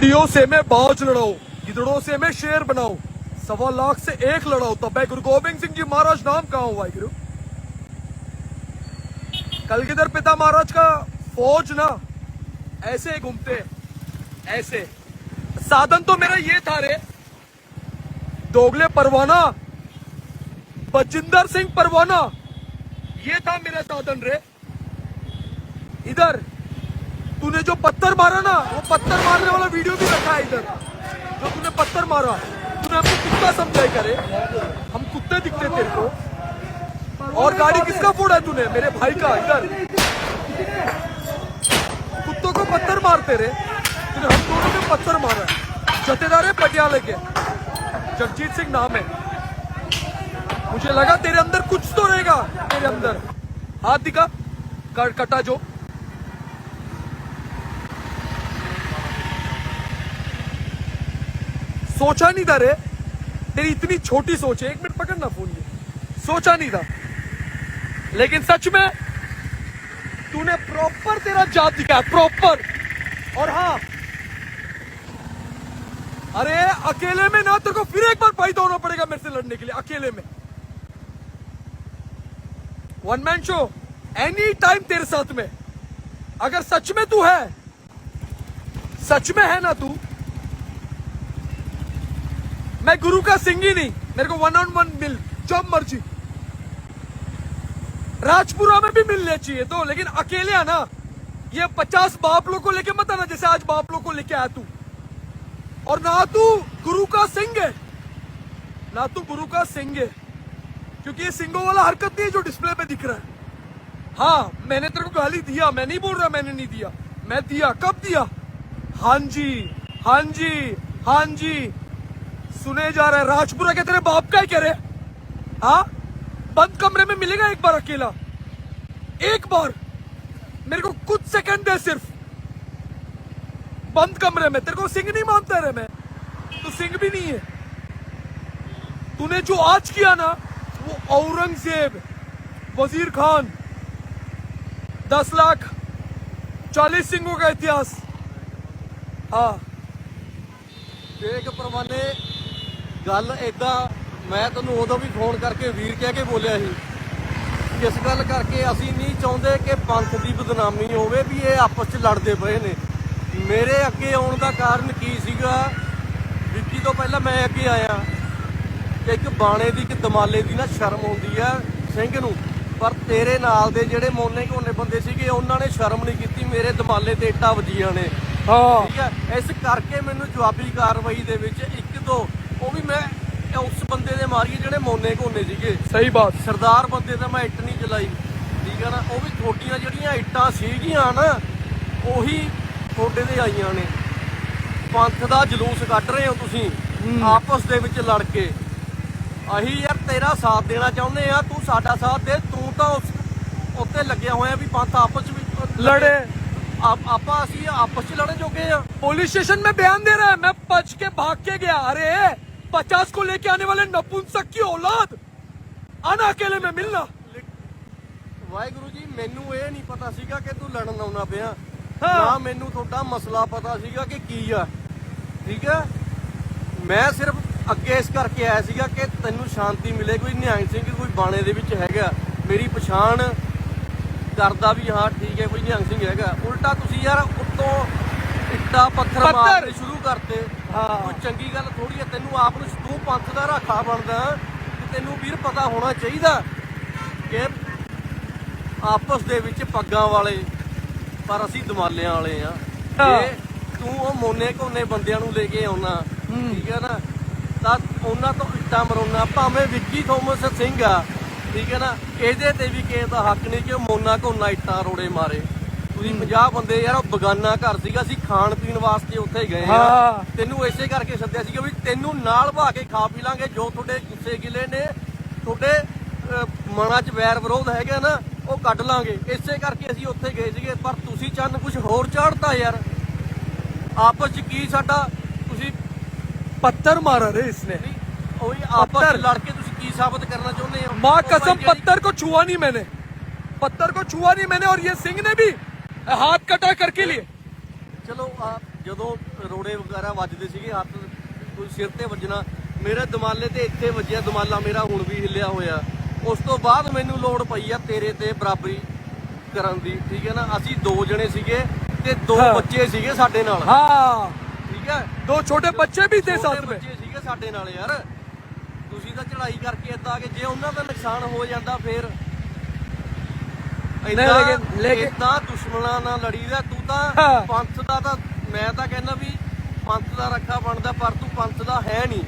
चिड़ियों से मैं बाज लड़ाऊं, गिदड़ों से मैं शेर बनाऊँ, सवा लाख से एक लड़ाओ तब मैं गुरु गोबिंद सिंह जी महाराज नाम कहा हूँ वाहिगुरु कलगिधर पिता महाराज का फौज ना, ऐसे घूमते, ऐसे। साधन तो मेरा ये था रे, दोगले परवाना बजिंदर सिंह परवाना, ये था मेरा साधन रे। इधर तूने जो पत्थर मारा ना, वो पत्थर मारने वाला वीडियो भी रखा है इधर। जो तूने पत्थर मारा, तूने हमको कुत्ता समझाई, करे। हम कुत्ते दिखते तेरे को। और गाड़ी किसका फोड़ा है तूने? मेरे भाई का, इधर। कुत्तों को पत्थर मारते रहे। तूने हम दोनों ने पत्थर मारा जथेदार है, पटियाले के जगजीत सिंह नाम है। मुझे लगा तेरे अंदर कुछ तो रहेगा, तेरे अंदर। हाथ दिखा कटा जो। सोचा नहीं था रे। तेरी इतनी छोटी सोच है, एक मिनट पकड़ना फ़ोन ये। सोचा नहीं था। लेकिन सच में, तूने प्रॉपर तेरा जात दिखाया प्रॉपर और हाँ अरे, अकेले में ना तेरे को फिर एक बार फाइट होना पड़ेगा मेरे से लड़ने के लिए, अकेले में। One man show any time तेरे साथ में। अगर सच में तू है, सच में है ना तू मैं गुरु का सिंह ही नहीं, मेरे को वन ऑन वन मिल, जब मर्ज़ी। राजपुरा में भी मिलने चाहिए तो लेकिन अकेले आना, ये पचास बाप लोग को लेके मत आना, जैसे आज बाप लोग को लेके आया तू। और ना तू गुरु का सिंह है, ना तू गुरु का सिंह है, क्योंकि ये सिंगों वाला हरकत नहीं है जो डिस्प्ले पे दिख रहा है। हाँ मैंने तेरे को गाली दिया, मैं नहीं बोल रहा, मैंने नहीं दिया। मैं दिया, कब दिया? हाँ जी हाँ जी हाँ जी। सुने जा रहा है, राजपुरा के तेरे बाप का ही कह रहे हाँ। बंद कमरे में मिलेगा एक बार अकेला? एक बार? मेरे को कुछ सेकंड दे सिर्फ़। बंद कमरे में। तेरे को सिंह नहीं मानता रे मैं। तू सिंह भी नहीं है। तूने जो आज किया ना, वो औरंगज़ेब, वज़ीर खान, दस लाख, चालीस सिंगों का इतिहास। हाँ। देख प्रमाणे ਗੱਲ ਏਦਾਂ ਮੈਂ ਤੈਨੂੰ ਉਦੋਂ ਵੀ ਫੋਨ ਕਰਕੇ ਵੀਰ ਕਹਿ ਕੇ ਬੋਲਿਆ ਸੀ ਇਸ ਗੱਲ ਕਰਕੇ ਅਸੀਂ ਨਹੀਂ ਚਾਹੁੰਦੇ ਕਿ ਪੰਥ ਦੀ ਬਦਨਾਮੀ ਹੋਵੇ ਵੀ ਇਹ ਆਪਸ 'ਚ ਲੜਦੇ ਪਏ ਨੇ। ਮੇਰੇ ਅੱਗੇ ਆਉਣ ਦਾ ਕਾਰਨ ਕੀ ਸੀਗਾ? ਵਿੱਕੀ ਤੋਂ ਪਹਿਲਾਂ ਮੈਂ ਅੱਗੇ ਆਇਆ। ਕਿ ਇੱਕ ਬਾਣੇ ਦੀ ਇੱਕ ਦਮਾਲੇ ਦੀ ਨਾ ਸ਼ਰਮ ਹੁੰਦੀ ਆ ਸਿੰਘ ਨੂੰ। ਪਰ ਤੇਰੇ ਨਾਲ ਦੇ ਜਿਹੜੇ ਮੋਨੇ ਘੋਨੇ ਬੰਦੇ ਸੀਗੇ ਉਹਨਾਂ ਨੇ ਸ਼ਰਮ ਨਹੀਂ ਕੀਤੀ ਮੇਰੇ ਦਮਾਲੇ ਤੇ ਇੱਟਾਂ ਵੱਜੀਆਂ ਨੇ। हाँ ਠੀਕ ਹੈ ਇਸ ਕਰਕੇ ਮੈਨੂੰ ਜਵਾਬੀ ਕਾਰਵਾਈ ਦੇ ਵਿੱਚ ਇੱਕ ਦੋ ਉਹ ਵੀ ਮੈਂ ਉਸ ਬੰਦੇ ਦੇ ਮਾਰੀਏ ਜਿਹੜੇ ਮੋਨੇ ਕੋਨੇ ਸੀਗੇ। ਸਹੀ ਬਾਤ। ਸਰਦਾਰ ਬੰਦੇ ਦਾ ਮੈਂ ਇੱਟ ਨਹੀਂ ਚਲਾਈ। ਠੀਕ ਆ ਨਾ ਉਹ ਵੀ ਥੋਟੀਆਂ ਜਿਹੜੀਆਂ ਇੱਟਾਂ ਸੀਗੀਆਂ ਨਾ ਉਹੀ ਥੋਡੇ ਦੇ ਆਈਆਂ ਨੇ। ਪੰਥ ਦਾ ਜਲੂਸ ਕੱਢ ਰਹੇ ਹੋ ਤੁਸੀਂ ਆਪਸ ਦੇ ਵਿੱਚ ਲੜ ਕੇ। ਅਹੀ ਯਾਰ ਤੇਰਾ ਸਾਥ ਦੇਣਾ ਚਾਹੁੰਦੇ ਆ ਤੂੰ ਸਾਡਾ ਸਾਥ ਦੇ ਤੂੰ ਤਾਂ ਉਸ ਉੱਤੇ ਲੱਗਿਆ ਹੋਇਆ ਵੀ ਪੰਥ ਆਪਸ ਵਿੱਚ ਲੜੇ। ਆਪਾਂ ਅਸੀਂ ਆਪਸ ਵਿੱਚ ਲੜਨ ਜੋਗੇ ਆ। ਪੁਲਿਸ ਸਟੇਸ਼ਨ ਮੈਂ ਬਿਆਨ ਦੇ ਰਿਹਾ ਮੈਂ ਭੱਜ ਕੇ ਭਾਗ ਕੇ ਗਿਆ ਅਰੇ। पचास को लेके आने वाले नपुंसक की औलाद आना अकेले में मिलना ਵਾਹਿਗੁਰੂ ਜੀ ਮੈਨੂੰ ਇਹ ਨਹੀਂ ਪਤਾ ਸੀਗਾ ਕਿ ਤੂੰ ਲੜਨ ਆਉਣਾ ਪਿਆ ਹਾਂ। ਨਾ ਮੈਨੂੰ ਤੁਹਾਡਾ ਮਸਲਾ ਪਤਾ ਸੀਗਾ ਕਿ ਕੀ ਆ ਠੀਕ ਹੈ ਮੈਂ ਸਿਰਫ ਅੱਗੇ ਇਸ ਕਰਕੇ ਆਇਆ ਸੀਗਾ ਕਿ ਤੈਨੂੰ ਸ਼ਾਂਤੀ ਮਿਲੇ ਕੋਈ ਨਿਹੰਗ ਸਿੰਘ ਕੋਈ ਬਾਣੇ ਦੇ ਵਿੱਚ ਹੈਗਾ ਮੇਰੀ ਪਛਾਣ ਕਰਦਾ ਵੀ ਹਾਂ ਠੀਕ ਹੈ ਕੋਈ ਨਿਹੰਗ ਸਿੰਘ ਹੈਗਾ ਉਲਟਾ ਤੁਸੀਂ ਯਾਰ ਉੱਤੋਂ ਇੱਟਾ ਪੱਥਰ। ਮਾਰਨੇ ਸ਼ੁਰੂ ਕਰਤੇ ਹਾਂ। ਕੋਈ ਚੰਗੀ ਗੱਲ ਥੋੜੀ ਹੈ ਤੈਨੂੰ ਆਪ ਨੂੰ ਤੂੰ ਪੰਥ ਦਾ ਰਾਖਾ ਬਣਦਾ ਤੇ ਤੈਨੂੰ ਵੀਰ ਪਤਾ ਹੋਣਾ ਚਾਹੀਦਾ ਕਿ ਆਪਸ ਦੇ ਵਿੱਚ ਪੱਗਾਂ ਵਾਲੇ ਪਰ ਅਸੀਂ ਦਮਾਲਿਆਂ ਵਾਲੇ ਆ। ਜੇ ਤੂੰ ਉਹ ਮੋਨੇ ਕੋਨੇ ਬੰਦਿਆਂ ਨੂੰ ਲੈ ਕੇ ਆਉਣਾ ਠੀਕ ਹੈ ਨਾ ਤਾਂ ਉਹਨਾਂ ਤੋਂ ਇੱਟਾਂ ਮਰੋਨਾ ਭਾਵੇਂ ਵਿੱਕੀ ਥੋਮਸ ਸਿੰਘ ਆ ਠੀਕ ਹੈ ਨਾ ਇਹਦੇ ਤੇ ਵੀ ਕਿਸੇ ਦਾ ਹੱਕ ਨਹੀਂ ਕਿ ਉਹ ਮੋਨਾ ਕੋਨਾ ਇੱਟਾਂ ਰੋੜੇ ਮਾਰੇ ਤੁਸੀਂ 50 ਬੰਦੇ ਯਾਰ ਉਹ ਬਗਾਨਾ ਘਰ ਸੀਗਾ ਅਸੀਂ ਖਾਣ ਪੀਣ ਵਾਸਤੇ ਉੱਥੇ ਗਏ ਆ ਹਾਂ। ਤੈਨੂੰ ਇਸੇ ਕਰਕੇ ਸੱਦਿਆ ਸੀਗਾ ਵੀ ਤੈਨੂੰ ਨਾਲ ਭਾ ਕੇ ਖਾ ਪੀ ਲਾਂਗੇ ਜੋ ਤੁਹਾਡੇ ਗੁੱਸੇ ਗਿਲੇ ਨੇ ਤੁਹਾਡੇ ਅਹ, ਮਨਾਂ 'ਚ ਵੈਰ ਵਿਰੋਧ ਹੈਗਾ ਨਾ ਉਹ ਕੱਢ ਲਾਂਗੇ ਇਸੇ ਕਰਕੇ ਅਸੀਂ ਉੱਥੇ ਗਏ ਸੀਗੇ ਪਰ ਤੁਸੀਂ ਚੰਨ ਕੁਝ ਹੋਰ ਚਾੜਤਾ ਯਾਰ ਆਪਸ 'ਚ ਕੀ ਸਾਡਾ ਤੁਸੀਂ पत्थर मारा रे इसने ਨਹੀਂ ਉਹੀ ਆਪਸ 'ਚ ਪੱਥਰ। ਲੜ ਕੇ ਤੁਸੀਂ ਕੀ ਸਾਬਤ ਕਰਨਾ ਚਾਹੁੰਦੇ ਹੋ माँ ਉਹ ਭਾਈ कसम ਜਿਹੜੀ- पत्थर को छुआ नहीं मैंने पत्थर को छुआ नहीं मैंने और ये सिंह ने भी हाथ कटा करके लिए ਚਲੋ ਆ ਜਦੋਂ ਰੋੜੇ ਵਗੈਰਾ ਵੱਜਦੇ ਸੀਗੇ ਹੱਥ ਕੋਈ ਸਿਰ ਤੇ ਵੱਜਣਾ ਮੇਰੇ ਦਮਾਲੇ ਤੇ ਇੱਥੇ ਵੱਜਿਆ ਦਮਾਲਾ ਮੇਰਾ ਹੁਣ ਵੀ ਹਿੱਲਿਆ ਹੋਇਆ ਉਸ ਤੋਂ ਬਾਅਦ ਮੈਨੂੰ ਲੋੜ ਪਈ ਆ ਤੇਰੇ ਤੇ ਬਰਾਬਰੀ ਕਰਨ ਦੀ ਠੀਕ ਹੈ ਨਾ ਅਸੀਂ ਦੋ ਜਣੇ ਸੀਗੇ ਤੇ ਦੋ ਹਾਂ। ਬੱਚੇ ਸੀਗੇ ਸਾਡੇ ਨਾਲ हाँ ਠੀਕ ਹੈ दो छोटे बच्चे भी थे ਛੋਟੇ साथ में ਬੱਚੇ ਸੀਗੇ ਸਾਡੇ ਨਾਲ ਯਾਰ ਤੁਸੀਂ ਤਾਂ ਚੜਾਈ ਕਰਕੇ ਏਦਾਂ ਆ ਕੇ ਜੇ ਉਹਨਾਂ ਦਾ ਨੁਕਸਾਨ ਹੋ ਜਾਂਦਾ ਫੇਰ ਨਹੀਂ, ਏਦਾਂ ਲੇਕਿਨ- ਲੇਕਿਨ- ਏਦਾਂ ਦੁਸ਼ਮਣਾਂ ਨਾਲ ਲੜੀਦਾ ਤੂੰ ਤਾਂ ਹਾਂ। ਪੰਥ ਦਾ ਤਾਂ ਮੈਂ ਤਾਂ ਕਹਿੰਦਾ ਵੀ ਪੰਥ ਦਾ ਰੱਖਾ ਬਣਦਾ ਪਰ ਤੂੰ ਪੰਥ ਦਾ ਹੈ ਨਹੀਂ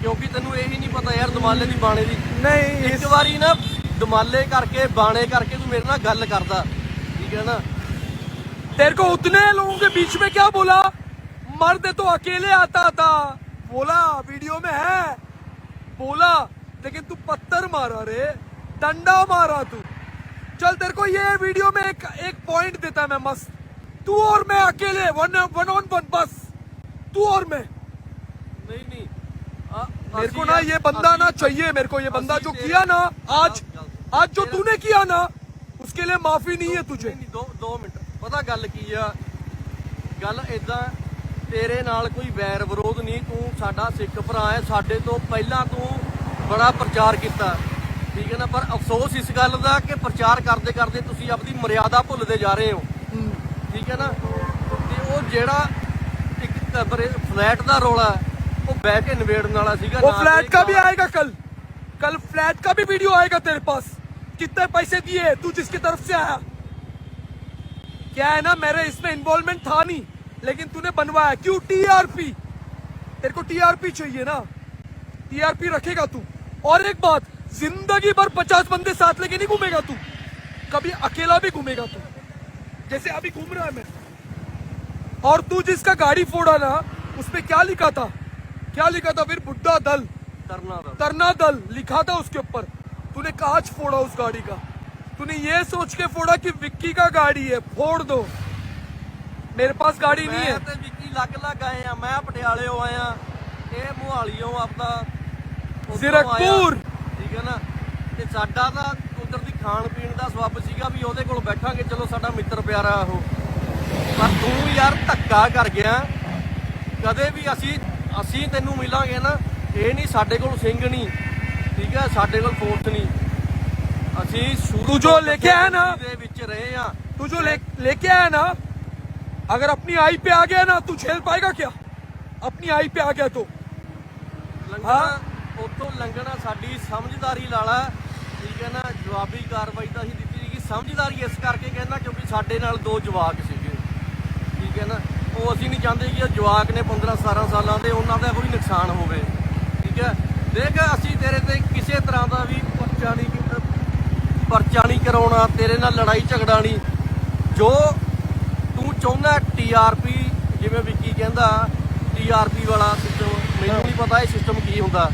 ਕਿਉਂਕਿ ਤੈਨੂੰ ਇਹ ਹੀ ਨਹੀਂ ਪਤਾ ਯਾਰ ਦਮਾਲੇ ਦੀ ਬਾਣੇ ਦੀ नहीं ਇੱਕ ਵਾਰੀ ਨਾ ਦਮਾਲੇ ਕਰਕੇ ਬਾਣੇ ਕਰਕੇ ਤੂੰ ਮੇਰੇ ਨਾਲ ਗੱਲ ਕਰਦਾ ਠੀਕ ਹੈ ਨਾ तेरे को उतने लोगों के बीच में क्या बोला मर्द तो अकेले आता था बोला वीडियो में है बोला लेकिन तू पत्थर मारा रे डंडा मारा तू चल तेरे को ये वीडियो में एक एक पॉइंट देता मैं मस्त तू और मैं अकेले वन वन ऑन वन बस तू और मैं ਨਹੀਂ ਨਹੀਂ ਆ- मेरे ਅਸੀਂ को ना ਯਾਰ- ये बंदा ना ਅਸੀਂ- चाहिए मेरे को ये बंदा ਅਸੀਂ जो तेरे- किया ना आज गलत- आज जो तूने किया ना उसके लिए माफी नहीं है तुझे ਨਹੀਂ ਨਹੀਂ ਦੋ ਦੋ ਮਿੰਟ ਪਤਾ ਗੱਲ ਕੀ ਆ ਗੱਲ ਇਦਾਂ ਤੇਰੇ ਨਾਲ ਕੋਈ ਵੈਰ ਵਿਰੋਧ ਨਹੀਂ ਤੂੰ ਸਾਡਾ ਸਿੱਖ ਭਰਾ ਹੈ ਸਾਡੇ ਤੋਂ ਪਹਿਲਾਂ ਤੂੰ ਬੜਾ ਪ੍ਰਚਾਰ ਕੀਤਾ ਠੀਕ ਹੈ ਨਾ ਪਰ ਅਫਸੋਸ ਇਸ ਗੱਲ ਦਾ ਕਿ ਪ੍ਰਚਾਰ ਕਰਦੇ ਕਰਦੇ ਤੁਸੀਂ ਆਪਣੀ ਮਰਿਆਦਾ ਭੁੱਲਦੇ ਜਾ ਰਹੇ ਹੋ ਠੀਕ ਹੈ ਨਾ ਤੇ ਉਹ ਜਿਹੜਾ ਇੱਕ ਕਬਰੇ ਫਲੈਟ ਦਾ ਰੋਲਾ ਉਹ ਬਹਿ ਕੇ ਨਿਬੇੜਨ ਵਾਲਾ ਸੀਗਾ वो ਨਾ फ्लैट ਕਿ का भी आएगा कल कल फ्लैट का भी वीडियो आएगा तेरे पास कितने पैसे दिए तू जिसकी तरफ से आया क्या है ना मेरे इसमें इन्वॉल्वमेंट था नहीं लेकिन तूने बनवाया क्यों टीआरपी तेरे को टीआरपी चाहिए ना टीआरपी रखेगा तू और एक बात जिंदगी भर पचास बंदे साथ लेके नहीं घूमेगा तू कभी अकेला भी घूमेगा तू जैसे अभी घूम रहा है मैं और तू जिसका गाड़ी फोड़ा ना उसमें क्या लिखा था क्या लिखा था फिर बुड्ढा दल ਕਰਨਾ ਦਾ तरना दल लिखा था उसके ऊपर तूने कांच फोड़ा उस गाड़ी का तूने ये सोच के फोड़ा कि विक्की का गाड़ी है फोड़ दो मेरे पास गाड़ी नहीं ਮੈਂ है ਤੇ ਵਿੱਕੀ ਲੱਗ ਲੱਗ ਆਏ ਆ ਮੈਂ ਪਟਿਆਲੇੋਂ ਆਇਆ ਇਹ ਮੁਹਾਲੀਓਂ ਆਪਦਾ ਉੱਧਰੋਂ ਜ਼ੀਰਕਪੁਰ। ਆਇਆ, ਠੀਕ ਹੈ ਨਾ ਤੇ ਸਾਡਾ ਤਾਂ ਉਧਰ ਦੀ ਖਾਣ ਪੀਣ ਦਾ ਸਬੱਬ ਸੀਗਾ ਵੀ ਉਹਦੇ ਕੋਲ ਬੈਠਾਂਗੇ ਚਲੋ ਸਾਡਾ ਮਿੱਤਰ ਪਿਆਰਾ ਉਹ ਪਰ ਤੂੰ ਯਾਰ ਧੱਕਾ ਕਰ ਗਿਆ ਕਦੇ ਵੀ ਅਸੀਂ ਅਸੀਂ ਤੈਨੂੰ ਮਿਲਾਂਗੇ ਨਾ ਇਹ ਨਹੀਂ ਸਾਡੇ ਕੋਲ ਸਿੰਘ ਨਹੀਂ ਠੀਕ ਹੈ ਸਾਡੇ ਕੋਲ ਫੋਰਸ ਨਹੀਂ ਅਸੀਂ ਸ਼ੁਰੂ ਤੂੰ ਜੋ ਤੋਂ ਲੈ ਕੇ ਆਇਆ ਨਾ, ਦੇ ਵਿੱਚ ਰਹੇ ਆ तू जो ले लेके आया ना अगर अपनी आई पे आ गया ना तू झेल पाएगा क्या अपनी आई पे आ गया तो ਲੰਘਣਾ ਉਤੋਂ ਲੰਘਣਾ ਸਾਡੀ ਸਮਝਦਾਰੀ ਲਾਲਾ ਠੀਕ ਹੈ ਨਾ? ਜਵਾਬੀ ਕਾਰਵਾਈ ਤਾਂ ਅਸੀਂ ਦਿੱਤੀ ਸੀਗੀ। ਸਮਝਦਾਰੀ ਇਸ ਕਰਕੇ ਕਹਿੰਦਾ ਕਿਉਂਕਿ ਸਾਡੇ ਨਾਲ ਦੋ ਜਵਾਕ ਸੀਗੇ। ਠੀਕ ਹੈ ਨਾ? ਉਹ ਅਸੀਂ ਨਹੀਂ ਚਾਹੁੰਦੇ ਕਿ ਉਹ ਜਵਾਕ ਨੇ 15 17 ਸਾਲਾਂ ਦੇ, ਉਹਨਾਂ ਦਾ ਕੋਈ ਨੁਕਸਾਨ ਹੋਵੇ। ਠੀਕ ਹੈ? ਦੇਖ, ਅਸੀਂ ਤੇਰੇ ਤੇ ਕਿਸੇ ਤਰ੍ਹਾਂ ਦਾ ਵੀ ਪਰਚਾ ਨਹੀਂ ਪਰਚਾ ਨਹੀਂ ਕਰਾਉਣਾ, ਤੇਰੇ ਨਾਲ ਲੜਾਈ ਝਗੜਾ ਨਹੀਂ। ਜੋ ਤੂੰ ਚਾਹੁੰਦਾ ਟੀਆਰਪੀ ਜਿਵੇਂ ਵਿੱਕੀ ਕਹਿੰਦਾ ਟੀਆਰਪੀ ਵਾਲਾ ਸਿਸਟਮ ਮੈਨੂੰ ਨਹੀਂ ਪਤਾ ਇਹ ਸਿਸਟਮ ਕੀ ਹੁੰਦਾ।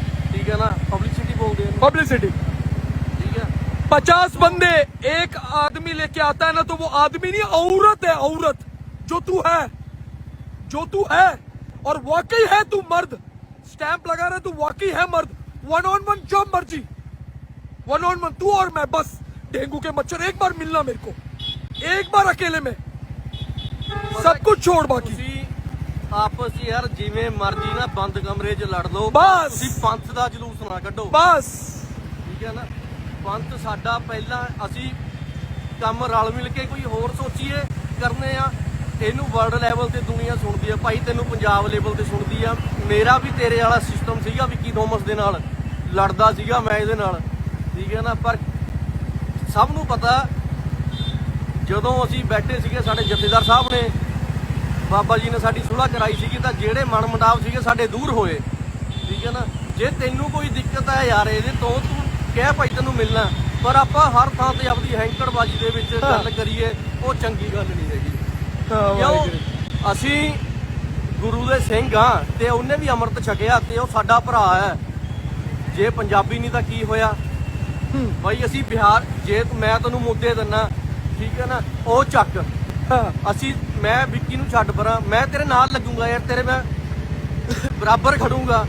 पब्लिसिटी पचास बंदे एक आदमी लेके आता है ना तो वो आदमी नहीं औरत है औरत। जो तू है जो तू है और वाकई है तू मर्द। स्टैंप लगा रहे तू तो वाकई है मर्द। वन ऑन वन जो मर्ज़ी। वन ऑन वन तू और मैं बस। डेंगू के मच्छर एक बार मिलना मेरे को। एक बार अकेले में। सब कुछ छोड़ बाकी। ਆਪਸ 'ਚ ਯਾਰ ਜਿਵੇਂ ਮਰਜ਼ੀ ਨਾ ਬੰਦ ਕਮਰੇ 'ਚ ਲੜ ਲਓ। ਬਸ। ਤੁਸੀਂ ਪੰਥ ਦਾ ਜਲੂਸ ਨਾ ਕੱਢੋ। बस ਠੀਕ ਹੈ ਨਾ? ਪੰਥ ਸਾਡਾ ਪਹਿਲਾਂ ਅਸੀਂ ਕੰਮ ਰਲ ਮਿਲ ਕੇ ਕੋਈ ਹੋਰ ਸੋਚੀਏ ਕਰਨੇ ਆ। ਇਹਨੂੰ ਵਰਲਡ ਲੈਵਲ ਤੇ ਦੁਨੀਆ ਸੁਣਦੀ ਆ। ਭਾਈ ਤੈਨੂੰ ਪੰਜਾਬ ਲੈਵਲ ਤੇ ਸੁਣਦੀ ਆ। ਮੇਰਾ ਵੀ ਤੇਰੇ ਵਾਲਾ ਸਿਸਟਮ ਸੀਗਾ ਵਿੱਕੀ ਥੋਮਸ ਦੇ ਨਾਲ। ਲੜਦਾ ਸੀਗਾ ਮੈਂ ਇਹਦੇ ਨਾਲ। ਠੀਕ ਹੈ ਨਾ? ਪਰ ਸਭ ਨੂੰ ਪਤਾ ਜਦੋਂ ਅਸੀਂ ਬੈਠੇ ਸੀਗੇ ਸਾਡੇ ਜਥੇਦਾਰ ਸਾਹਿਬ ਨੇ ਬਾਬਾ ਜੀ ਨੇ ਸਾਡੀ ਸੁਲਾਹ ਕਰਾਈ ਸੀਗੀ ਤਾਂ ਜਿਹੜੇ ਮਨ ਮੁਟਾਵ ਸੀਗੇ ਸਾਡੇ ਦੂਰ ਹੋਏ। ਠੀਕ ਹੈ ਨਾ? ਜੇ ਤੈਨੂੰ ਕੋਈ ਦਿੱਕਤ ਹੈ ਯਾਰ ਇਹਦੇ ਤੋਂ ਤੂੰ ਕਹਿ ਭਾਈ ਤੈਨੂੰ ਮਿਲਣਾ। ਪਰ ਆਪਾਂ ਹਰ ਥਾਂ ਤੇ ਆਪਣੀ ਹੈਂਕੜਬਾਜੀ ਦੇ ਵਿੱਚ ਗੱਲ ਕਰੀਏ ਉਹ ਚੰਗੀ ਗੱਲ ਨਹੀਂ ਹੈਗੀ। ਕਿਉਂ? ਅਸੀਂ ਗੁਰੂ ਦੇ ਸਿੰਘ ਆ ਤੇ ਉਹਨੇ ਵੀ ਅੰਮ੍ਰਿਤ ਛਕਿਆ ਤੇ ਉਹ ਸਾਡਾ ਭਰਾ ਹੈ। ਜੇ ਪੰਜਾਬੀ ਨਹੀਂ ਤਾਂ ਕੀ ਹੋਇਆ? ਭਾਈ ਅਸੀਂ ਬਿਹਾਰ ਜੇ ਮੈਂ ਤੈਨੂੰ ਮੁੱਦੇ ਦਿੰਨਾ। ਠੀਕ ਹੈ ਨਾ? ਉਹ ਚੱਕ। ਅਸੀਂ ਮੈਂ ਵਿੱਕੀ ਨੂੰ ਛੱਡ ਪਰਾਂ। ਮੈਂ ਤੇਰੇ ਨਾਲ ਲੱਗੂੰਗਾ ਯਾਰ ਤੇਰੇ ਮੈਂ ਬਰਾਬਰ ਖੜੂੰਗਾ।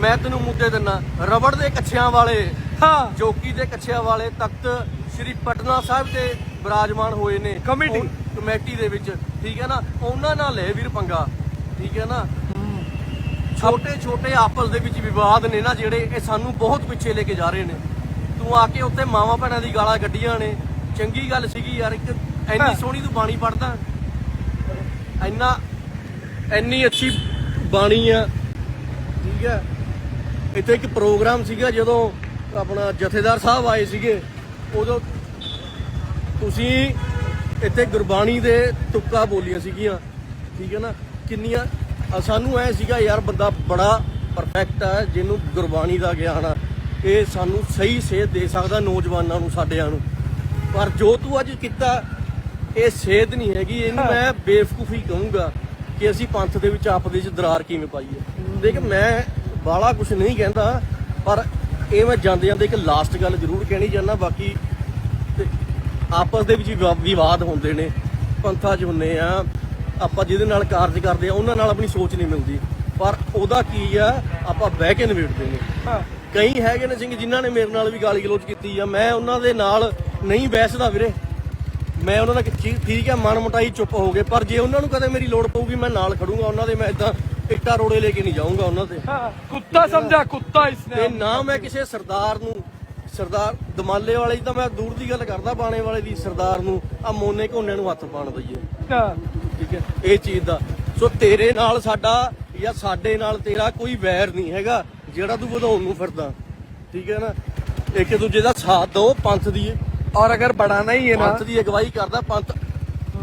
ਮੈਂ ਤੈਨੂੰ ਮੁੱਦੇ ਦਿੰਨਾ। ਰਬੜ ਦੇ ਕੱਛਿਆਂ ਵਾਲੇ हाँ ਚੌਕੀ ਦੇ ਕੱਛਿਆਂ ਵਾਲੇ ਤਖਤ ਸ੍ਰੀ ਪਟਨਾ ਸਾਹਿਬ ਤੇ ਬਿਰਾਜਮਾਨ ਹੋਏ ਨੇ। ਕਮੇਟੀ। ਕਮੇਟੀ ਦੇ ਵਿੱਚ ਠੀਕ ਹੈ ਨਾ? ਉਹਨਾਂ ਨਾਲ ਲੈ ਵੀਰ ਪੰਗਾ ਠੀਕ ਹੈ ਨਾ? ਛੋਟੇ ਛੋਟੇ ਆਪਸ ਦੇ ਵਿੱਚ ਵਿਵਾਦ ਨੇ ਨਾ ਜਿਹੜੇ ਇਹ ਸਾਨੂੰ ਬਹੁਤ ਪਿੱਛੇ ਲੈ ਕੇ ਜਾ ਰਹੇ ਨੇ। ਤੂੰ ਆ ਕੇ ਉੱਤੇ ਮਾਵਾਂ ਭੈਣਾਂ ਦੀ ਗਾਲਾਂ ਕੱਢੀਆਂ ਨੇ। ਚੰਗੀ ਗੱਲ ਸੀਗੀ ਯਾਰ ਇੱਕ ਇੰਨੀ ਸੋਹਣੀ ਤੂੰ ਬਾਣੀ ਪੜਦਾ ਇੰਨਾ, ਇੰਨੀ ਅੱਛੀ ਬਾਣੀ ਆ। ਠੀਕ ਹੈ ਇੱਥੇ ਇੱਕ ਪ੍ਰੋਗਰਾਮ ਸੀਗਾ ਜਦੋਂ ਆਪਣਾ ਜਥੇਦਾਰ ਸਾਹਿਬ ਆਏ ਸੀਗੇ। ਉਦੋਂ ਤੁਸੀਂ ਇੱਥੇ ਗੁਰਬਾਣੀ ਦੇ ਤੁੱਕਾ ਬੋਲੀਆਂ ਸੀਗੀਆਂ। ਠੀਕ ਹੈ ਨਾ? ਕਿੰਨੀਆਂ ਸਾਨੂੰ ਐ ਸੀਗਾ, ਯਾਰ, ਬੰਦਾ ਬੜਾ ਪਰਫੈਕਟ ਹੈ ਜਿਹਨੂੰ ਗੁਰਬਾਣੀ ਦਾ ਗਿਆਨ ਆ। ਇਹ ਸਾਨੂੰ ਸਹੀ ਸੇਧ ਦੇ ਸਕਦਾ ਨੌਜਵਾਨਾਂ ਨੂੰ, ਸਾਡਿਆਂ ਨੂੰ। ਪਰ ਜੋ ਤੂੰ ਅੱਜ ਕੀਤਾ ਇਹ ਸੇਧ ਨਹੀਂ ਹੈਗੀ ਇਹਨੂੰ ਮੈਂ ਬੇਵਕੂਫੀ ਕਹੂੰਗਾ ਕਿ ਅਸੀਂ ਪੰਥ ਦੇ ਵਿੱਚ ਆਪਸ ਵਿੱਚ ਦਰਾਰ ਕਿਵੇਂ ਪਾਈਏ ਦੇਖ ਮੈਂ ਬਾਲਾ ਕੁਝ ਨਹੀਂ ਕਹਿੰਦਾ ਪਰ ਇਹ ਮੈਂ ਜਾਂਦੇ ਜਾਂਦੇ ਇੱਕ ਲਾਸਟ ਗੱਲ ਜ਼ਰੂਰ ਕਹਿਣੀ ਚਾਹੁੰਦਾ ਬਾਕੀ ਆਪਸ ਦੇ ਵਿੱਚ ਵਿਵਾ- ਵਿਵਾਦ ਹੁੰਦੇ ਨੇ ਪੰਥਾਂ 'ਚ ਹੁੰਨੇ ਆ ਆਪਾਂ ਜਿਹਦੇ ਨਾਲ ਕਾਰਜ ਕਰਦੇ ਆ ਉਹਨਾਂ ਨਾਲ ਆਪਣੀ ਸੋਚ ਨਹੀਂ ਮਿਲਦੀ। ਪਰ ਉਹਦਾ ਕੀ ਆ ਆਪਾਂ ਬਹਿ ਕੇ ਨਿਬੇੜਦੇ ਨੇ। ਹਾਂ। ਕਈ ਹੈਗੇ ਨੇ ਸਿੰਘ ਜਿਨ੍ਹਾਂ ਨੇ ਮੇਰੇ ਨਾਲ ਵੀ ਗਾਲੀ ਗਲੋਚ ਕੀਤੀ ਆ ਮੈਂ ਉਹਨਾਂ ਦੇ ਨਾਲ ਨਹੀਂ ਬਹਿਸਦਾ ਵੀਰੇ। ਮੈਂ ਉਹਨਾਂ ਦਾ ਠੀਕ ਹੈ ਮਨ ਮਟਾਈ ਚੁੱਪ ਹੋ ਗਏ ਪਰ ਜੇ ਉਹਨਾਂ ਨੂੰ ਕਦੇ ਮੇਰੀ ਲੋੜ ਪਊਗੀ ਮੈਂ ਨਾਲ ਖੜੂੰਗਾ ਉਹਨਾਂ ਦੇ ਮੈਂ ਇਦਾਂ ਇੱਟਾ ਰੋੜੇ ਲੈ ਕੇ ਨਹੀਂ ਜਾਊਂਗਾ ਉਹਨਾਂ ਤੇ ਕੁੱਤਾ ਸਮਝਾ ਕੁੱਤਾ ਇਸਨੇ ਤੇ ਨਾ ਮੈਂ ਕਿਸੇ ਸਰਦਾਰ ਨੂੰ ਸਰਦਾਰ ਦਮਾਲੇ ਵਾਲੇ ਤਾਂ ਮੈਂ ਦੂਰ ਦੀ ਗੱਲ ਕਰਦਾ ਬਾਣੇ ਵਾਲੇ ਦੀ ਸਰਦਾਰ ਨੂੰ ਆ ਮੋਨੇ ਘੋਨੇ ਨੂੰ ਹੱਥ ਪਾਣ ਦਈਏ ਠੀਕ ਹੈ ਇਹ ਚੀਜ਼ ਦਾ। ਸੋ ਤੇਰੇ ਨਾਲ ਸਾਡਾ ਜਾਂ ਸਾਡੇ ਨਾਲ ਤੇਰਾ ਕੋਈ ਵੈਰ ਨਹੀਂ ਹੈਗਾ ਜਿਹੜਾ ਤੂੰ ਵਧਾਉਣ ਨੂੰ ਫਿਰਦਾ। ਠੀਕ ਹੈ ਨਾ? ਇੱਕ ਦੂਜੇ ਦਾ ਸਾਥ ਦੋ ਪੰਥ ਦੀਏ। ਔਰ ਅਗਰ ਬੜਾਣਾ ਹੀ ਹੈ ਨਾ ਪੰਥ ਦੀ ਅਗਵਾਈ ਕਰਦਾ ਪੰਥ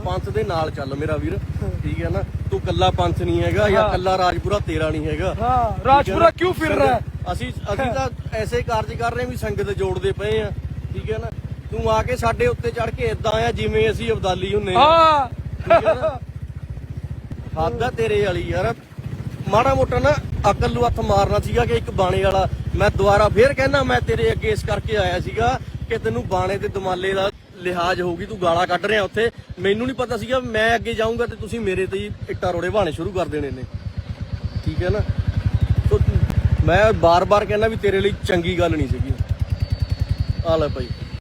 ਪੰਥ ਦੇ ਨਾਲ ਚੱਲ ਮੇਰਾ ਵੀਰ। ਠੀਕ ਹੈ ਨਾ? ਤੂੰ ਕੱਲਾ ਪੰਥ ਨਹੀਂ ਹੈਗਾ ਜਾਂ ਕੱਲਾ ਰਾਜਪੁਰਾ ਤੇਰਾ ਨਹੀਂ ਹੈਗਾ। ਹਾਂ ਰਾਜਪੁਰਾ ਕਿਉਂ ਫਿਰ ਰਿਹਾ ਅਸੀਂ ਅਸੀਂ ਤਾਂ ਐਸੇ ਕਾਰਜ ਕਰ ਰਹੇ ਵੀ ਸੰਗਤ ਜੋੜਦੇ ਪਏ ਆ ਠੀਕ ਹੈ ਨਾ? ਤੂੰ ਆ ਕੇ ਸਾਡੇ ਉੱਤੇ ਚੜ ਕੇ ਇਦਾਂ ਆ ਜਿਵੇਂ ਅਸੀਂ ਅਬਦਾਲੀ ਹੁੰਨੇ ਆ ਹੱਦ ਆ ਤੇਰੇ ਵਾਲੀ ਯਾਰ। ਮਾੜਾ ਮੋਟਾ ਨਾ ਅਕਲ ਨੂੰ ਹੱਥ ਮਾਰਨਾ ਸੀਗਾ ਕਿ ਇੱਕ ਬਾਣੇ ਵਾਲਾ। ਮੈਂ ਦੁਬਾਰਾ ਫੇਰ ਕਹਿੰਦਾ ਮੈਂ ਤੇਰੇ ਅੱਗੇ ਇਸ ਕਰਕੇ ਆਇਆ ਸੀਗਾ ਕਿ ਤੈਨੂੰ ਬਾਣੇ ਤੇ ਦਮਾਲੇ ਦਾ ਲਿਹਾਜ਼ ਹੋਊਗੀ, ਤੂੰ ਗਾਲਾਂ ਕੱਢ ਰਿਹਾ ਉੱਥੇ। ਮੈਨੂੰ ਨਹੀਂ ਪਤਾ ਸੀਗਾ, ਮੈਂ ਅੱਗੇ ਜਾਊਂਗਾ ਤੇ ਤੁਸੀਂ ਮੇਰੇ ਤੇ ਹੀ ਇੱਟਾਂ ਰੋੜੇ ਬਾਣੇ ਸ਼ੁਰੂ ਕਰ ਦੇਣੇ ਨੇ। ਠੀਕ ਹੈ ਨਾ? ਮੈਂ ਬਾਰ-ਬਾਰ ਕਹਿੰਦਾ ਵੀ ਤੇਰੇ ਲਈ ਚੰਗੀ ਗੱਲ ਨਹੀਂ ਸੀਗੀ। ਆ ਲੈ ਭਾਈ।